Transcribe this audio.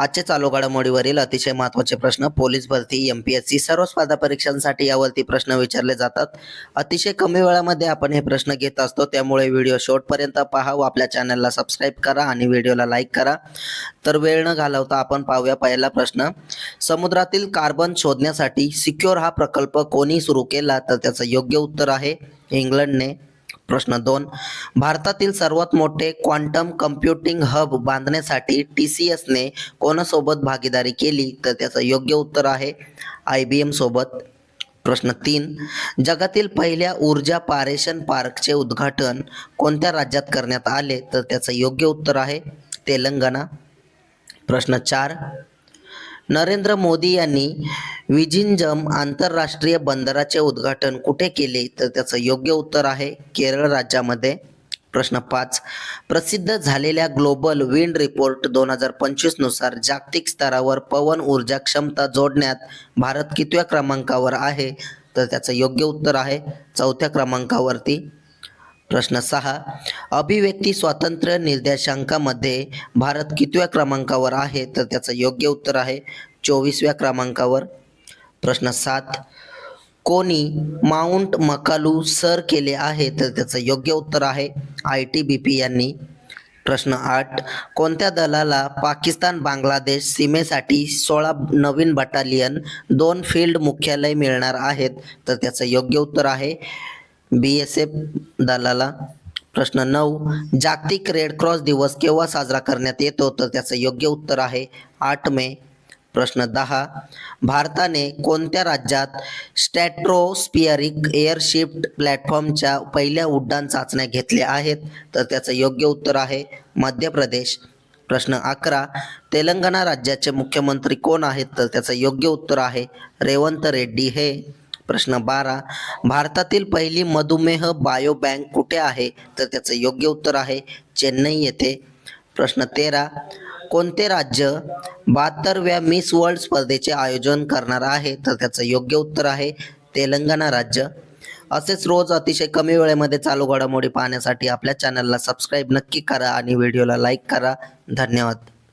आजचे चालू घडामोडीवरील अतिशय महत्त्वाचे प्रश्न पोलीस भरती एम पी एस सी सर्व स्पर्धा परीक्षांसाठी यावरती प्रश्न विचारले जातात. अतिशय कमी वेळामध्ये आपण हे प्रश्न घेत असतो त्यामुळे व्हिडिओ शेवटपर्यंत पहा. व आपल्या चॅनलला सबस्क्राईब करा आणि व्हिडिओला लाईक करा. तर वेळ न घालवता आपण पाहूया पहिला प्रश्न. समुद्रातील कार्बन शोधण्यासाठी सिक्युअर हा प्रकल्प कोणी सुरू केला? तर त्याचं योग्य उत्तर आहे इंग्लंडने. प्रश्न दोन. भारतातील सर्वात मोठे क्वांटम कम्प्युटिंग हब बांधण्यासाठी टी सी एसने कोणासोबत भागीदारी केली? तर त्याचं योग्य उत्तर आहे आय बी एमसोबत प्रश्न तीन. जगातील पहिल्या ऊर्जा पारेषण पार्कचे उद्घाटन कोणत्या राज्यात करण्यात आले? तर त्याचं योग्य उत्तर आहे तेलंगणा. प्रश्न चार. नरेंद्र मोदी यांनी विजिंजम आंतरराष्ट्रीय बंदराचे उद्घाटन कुठे केले? तर त्याचं योग्य उत्तर आहे केरळ राज्यामध्ये. प्रश्न पाच. प्रसिद्ध झालेल्या ग्लोबल विंड रिपोर्ट दोन हजार पंचवीसनुसार जागतिक स्तरावर पवन ऊर्जा क्षमता जोडण्यात भारत कितव्या क्रमांकावर आहे? तर त्याचं योग्य उत्तर आहे चौथ्या क्रमांकावरती. प्रश्न सहा. अभिव्यक्ती स्वातंत्र्य निर्देशांकामध्ये भारत कितव्या क्रमांकावर आहे? तर त्याचं योग्य उत्तर आहे चोवीसव्या क्रमांकावर. प्रश्न सात. कोणी माउंट मकालू सर केले आहे? तर त्याचं योग्य उत्तर आहे आय टी बी पी यांनी. प्रश्न आठ. कोणत्या दलाला पाकिस्तान बांगलादेश सीमेसाठी सोळा नवीन बटालियन दोन फील्ड मुख्यालय मिळणार आहेत? तर त्याचं योग्य उत्तर आहे बी एस एफ दलाला. प्रश्न नऊ. जागतिक रेड क्रॉस दिवस केव्हा साजरा करण्यात येतो? तर त्याचं योग्य उत्तर आहे आठ मे. प्रश्न दहा. भारताने कोणत्या राज्यात स्टॅट्रोस्पियरिक एअरशिफ्ट प्लॅटफॉर्मच्या पहिल्या उड्डाण चाचण्या घेतल्या आहेत? तर त्याचं योग्य उत्तर आहे मध्य प्रदेश. प्रश्न अकरा. तेलंगणा राज्याचे मुख्यमंत्री कोण आहेत? तर त्याचं योग्य उत्तर आहे रेवंत रेड्डी हे. प्रश्न बारा. भारतातील पहिली मधुमेह बायो बँक कुठे आहे? तर त्याचं योग्य उत्तर आहे चेन्नई येथे. प्रश्न तेरा. कोणते राज्य बहात्तरव्या मिस वर्ल्ड स्पर्धेचे आयोजन करणार आहे? तर त्याचं योग्य उत्तर आहे तेलंगणा राज्य. असेच रोज अतिशय कमी वेळेमध्ये चालू घडामोडी पाहण्यासाठी आपल्या चॅनलला सबस्क्राईब नक्की करा आणि व्हिडिओला लाईक करा. धन्यवाद.